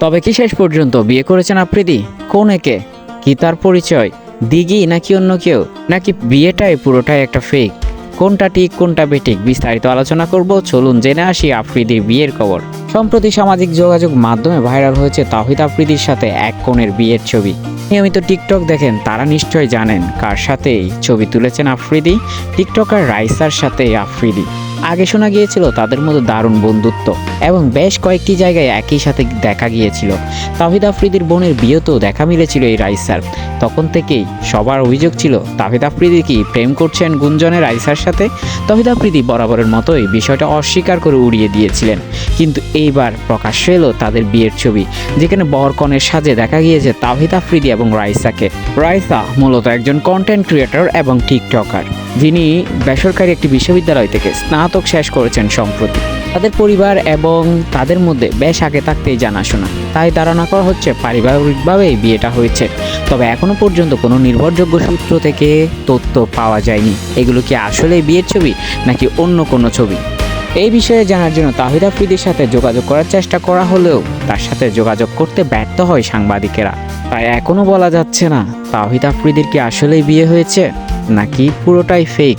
তবে কি শেষ পর্যন্ত বিয়ে করেছেন আফ্রিদি? কোন একে? কি তার পরিচয়? দিঘি নাকি অন্য কেউ? নাকি বিয়েটাই পুরোটাই একটা ফেক কোনটা ঠিক, কোনটা বেঠিক? বিস্তারিত আলোচনা করব, চলুন জেনে আসি আফ্রিদির বিয়ের খবর। সম্প্রতি সামাজিক যোগাযোগ মাধ্যমে ভাইরাল হয়েছে তাহিদ আফ্রিদির সাথে এক কোণের বিয়ের ছবি। নিয়মিত টিকটক দেখেন, তারা নিশ্চয় জানেন কার সাথে ছবি তুলেছেন আফ্রিদি। টিকটকার রাইসার সাথে আফ্রিদি। আগে শোনা গিয়েছিল তাদের মধ্যে দারুণ বন্ধুত্ব এবং বেশ কয়েকটি জায়গায় একই সাথে দেখা গিয়েছিল। তাহিদ আফ্রিদির বোনের বিয়েতেও দেখা মিলেছিল এই রাইসার। তখন থেকেই সবার অভিযোগ ছিল, তাহিদ আফ্রিদি কি প্রেম করছেন গুঞ্জনের রাইসার সাথে? তাহিদ আফ্রিদি বরাবরের মতোই বিষয়টা অস্বীকার করে উড়িয়ে দিয়েছিলেন। কিন্তু এইবার প্রকাশ্যে এলো তাদের বিয়ের ছবি, যেখানে বরকনের সাজে দেখা গিয়েছে তাহিদ আফ্রিদি এবং রাইসাকে। রাইসা মূলত একজন কন্টেন্ট ক্রিয়েটর এবং টিকটকার যিনি বেসরকারি একটি বিশ্ববিদ্যালয় থেকে স্নাতক শেষ করেছেন সম্প্রতি। তাদের পরিবার এবং তাদের মধ্যে বেশ আগে থাকতেই জানাশোনা। তাই ধারণা করা হচ্ছে পারিবারিকভাবেই বিয়েটা হয়েছে। তবে এখনও পর্যন্ত কোনো নির্ভরযোগ্য সূত্র থেকে তথ্য পাওয়া যায়নি। এগুলো কি আসলে বিয়ের ছবি নাকি অন্য কোনো ছবি? এই বিষয়ে জানার জন্য তাহিদ আফ্রিদির সাথে যোগাযোগ করার চেষ্টা করা হলেও তার সাথে যোগাযোগ করতে ব্যর্থ হয় সাংবাদিকেরা। তাই এখনও বলা যাচ্ছে না তাহিদ আফ্রিদির কি আসলেই বিয়ে হয়েছে? নাকি পুরোটাই ফেক